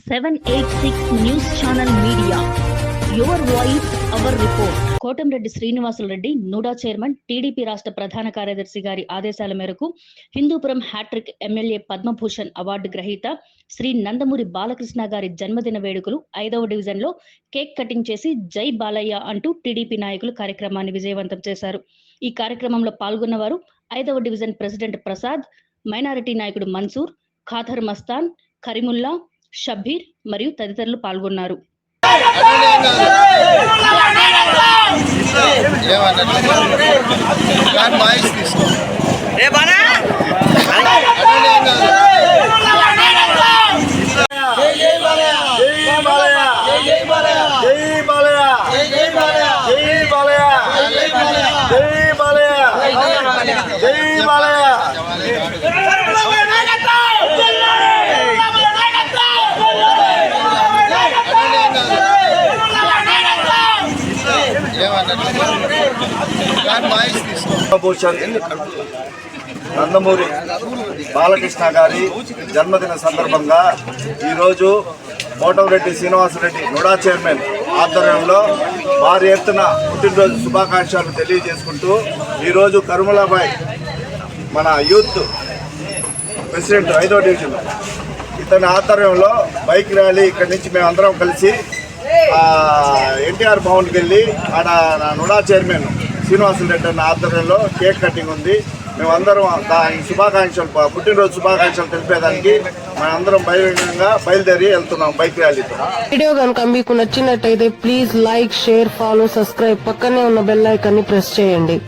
786 news channel media your voice our report Kotamreddy Srinivasulureddy NUDA chairman TDP రాష్ట్ర ప్రధాన కార్యదర్శి గారి ఆదేశాల మేరకు Hindupuram hat trick MLA Padma Bhushan award గ్రహీత శ్రీ నందమూరి బాలకృష్ణ గారి జన్మదిన వేడుకలు ఐదవ డివిజన్లో కేక్ కటింగ్ చేసి జై బాలయ్య అంటూ టీడీపీ నాయకులు కార్యక్రమాన్ని విజయవంతం చేశారు. ఈ కార్యక్రమంలో పాల్గొన్నవారు ఐదవ డివిజన్ ప్రెసిడెంట్ ప్రసాద్ మైనారిటీ నాయకుడు మన్సూర్ ఖాదర్ మస్తాన్ కరీముల్లా షబ్బీర్ మరియు తదితరులు పాల్గొన్నారు. జై బాలయ్య జై బాలయ్య జై బాలయ్య జై బాలయ్య జై బాలయ్య జై బాలయ్య దాని వాయిస్ తీసుకో భూషణ్ నందమూరి బాలకృష్ణ గారి జన్మదిన సందర్భంగా ఈరోజు కోటంరెడ్డి శ్రీనివాసరెడ్డి నుడా చైర్మన్ ఆధ్వర్యంలో వారి ఎత్తున పుట్టినరోజు శుభాకాంక్షలు తెలియజేసుకుంటూ ఈరోజు కరుమలాబాయ్ మన యూత్ ప్రెసిడెంట్ ఐదో డివిజన్. ఇతని ఆధ్వర్యంలో బైక్ ర్యాలీ ఇక్కడి నుంచి మేమందరం కలిసి ఎన్టీఆర్ భవన్కి వెళ్ళి ఆడ నా నుడా చైర్మన్ శ్రీనివాసులు రెడ్డి అన్న ఆధ్వర్యంలో కేక్ కటింగ్ ఉంది. మేమందరం దాని శుభాకాంక్షలు పుట్టినరోజు శుభాకాంక్షలు తెలిపేదానికి మనందరం బహిరంగంగా బయలుదేరి వెళ్తున్నాం బైక్ ర్యాలీతో. వీడియో కనుక మీకు నచ్చినట్టయితే please like share follow subscribe పక్కనే ఉన్న బెల్ ఐకాన్ని ప్రెస్ చేయండి.